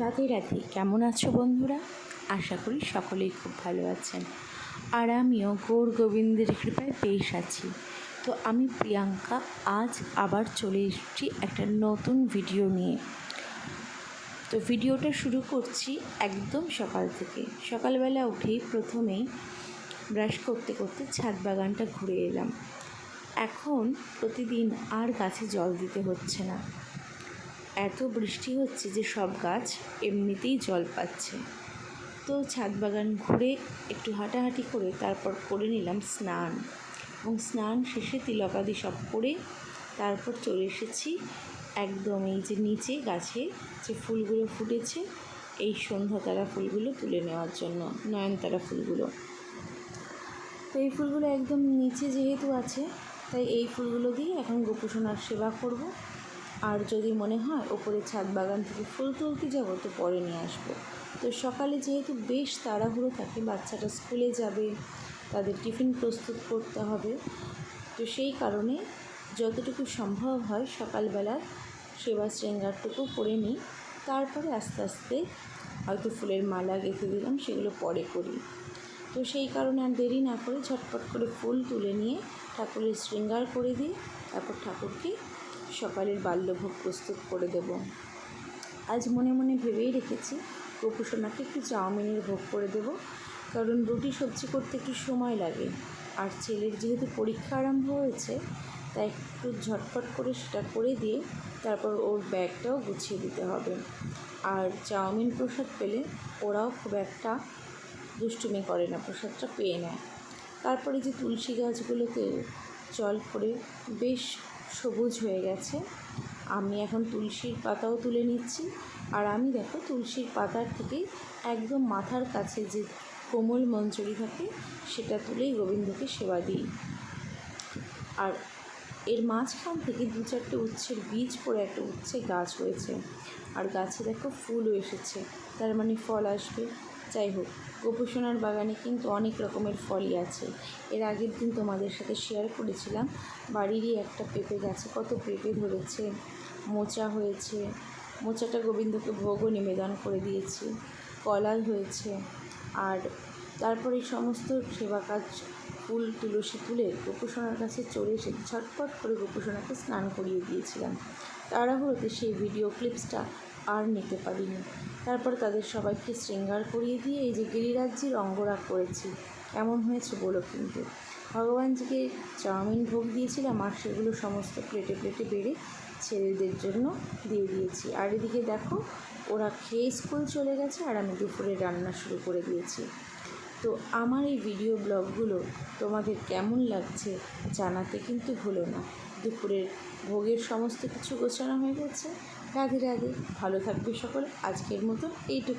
রাধে রাতে কেমন আছো বন্ধুরা? আশা করি সকলেই খুব ভালো আছেন। আর আমিও গৌর গোবিন্দের কৃপায় বেশ আছি। তো আমি প্রিয়াঙ্কা, আজ আবার চলে এসেছি একটা নতুন ভিডিও নিয়ে। তো ভিডিওটা শুরু করছি একদম সকাল থেকে। সকালবেলা উঠেই প্রথমেই ব্রাশ করতে করতে ছাদ বাগানটা ঘুরে এলাম। এখন প্রতিদিন আর গাছে জল দিতে হচ্ছে না। এত বৃষ্টি হচ্ছে যে সব গাছ এমনিতেই জল পাচ্ছে। তো ছাদ বাগান ঘুরে একটু হাঁটাহাঁটি করে তারপর করে নিলাম স্নান। এবং স্নান শেষে তিলকাদি সব করে তারপর চলে এসেছি একদম এই যে নিচে গাছে যে ফুলগুলো ফুটেছে, এই সন্ধ্যাতারা ফুলগুলো তুলে নেওয়ার জন্য, নয়নতারা ফুলগুলো। তো এই ফুলগুলো একদম নিচে যেহেতু আছে, তাই এই ফুলগুলো দিয়ে এখন গোপুসোনার সেবা করব। আর যদি মনে হয় ওপরে ছাদ বাগান থেকে ফুল তুলতে যাব, তো পরে নিয়ে আসব। তো সকালে যেহেতু বেশ তাড়াহুড়ো থাকে, বাচ্চাটা স্কুলে যাবে, তাদের টিফিন প্রস্তুত করতে হবে, তো সেই কারণে যতটুকু সম্ভব হয় সকালবেলার সেবা শৃঙ্গারটুকু করে নিই। তারপরে আস্তে আস্তে হয়তো ফুলের মালা গেঁথে দিলাম, সেগুলো পরে করি। তো সেই কারণে আর দেরি না করে ঝটপট করে ফুল তুলে নিয়ে ঠাকুরের শৃঙ্গার করে দিই, তারপর ঠাকুরকে সকালের বাল্যভোগ প্রস্তুত করে দেব। আজ মনে মনে ভেবেই রেখেছি গোপুসোনাকে একটু চাউমিনের ভোগ করে দেব, কারণ রুটি সবজি করতে একটু সময় লাগে। আর ছেলের যেহেতু পরীক্ষা আরম্ভ হয়েছে, তাই একটু ঝটপট করে সেটা করে দিয়ে তারপর ওর ব্যাগটাও গুছিয়ে দিতে হবে। আর চাউমিন প্রসাদ পেলে ওরাও খুব একটা দুষ্টুমি করে না, প্রসাদটা পেয়ে নেয়। তারপরে যে তুলসী গাছগুলোতে জল পড়ে, বেশ সবুজ হয়ে গেছে। আমি এখন তুলসীর পাতাও তুলে নিচ্ছি। আর আমি দেখো তুলসীর পাতার থেকে একদম মাথার কাছে যে কোমল মঞ্জরি থাকে, সেটা তুলেই গোবিন্দকে সেবা দিই। আর এর মাঝখান থেকে দু চারটে উচ্ছের বীজ পড়ে একটা উচ্ছে গাছ হয়েছে। আর গাছে দেখো ফুলও এসেছে। তার মানে ফল আসবে। যাই হোক, গোপুসোনার বাগানে কিন্তু অনেক রকমের ফলই আছে। এর আগের দিন তোমাদের সাথে শেয়ার করেছিলাম। বাড়িরই একটা পেঁপে গাছে কত পেঁপে ধরেছে, মোচা হয়েছে। মোচাটা গোবিন্দকে ভোগও নিবেদন করে দিয়েছি। কলা হয়েছে। আর তারপরে সমস্ত সেবা কাজ, ফুল, তুলসী তুলে গোপুসোনার কাছে চলে এসে ছটপট করে গোপুসোনাকে স্নান করিয়ে দিয়েছিলাম। তাড়াহুড়োতে সেই ভিডিও ক্লিপসটা আর নিতে পারিনি। তারপর তাদের সবাইকে শৃঙ্গার করিয়ে দিয়ে এই যে গিরিরাজ্যের অঙ্গরাগ করেছি। কেমন হয়েছে বলো কিন্তু। ভগবানজিকে চাউমিন ভোগ দিয়েছিলাম আর সেগুলো সমস্ত প্লেটে প্লেটে বেড়ে ছেলেদের জন্য দিয়ে দিয়েছি। আর এদিকে দেখো, ওরা খেয়ে স্কুল চলে গেছে আর আমি দুপুরে রান্না শুরু করে দিয়েছি। তো আমার এই ভিডিও ব্লগগুলো তোমাদের কেমন লাগছে জানাতে কিন্তু ভুলো না। দুপুরের ভোগের সমস্ত কিছু গোছানো হয়ে গেছে। রাধে রাধে। ভালো থাকবে সকলে। আজকের মতো এইটুকু।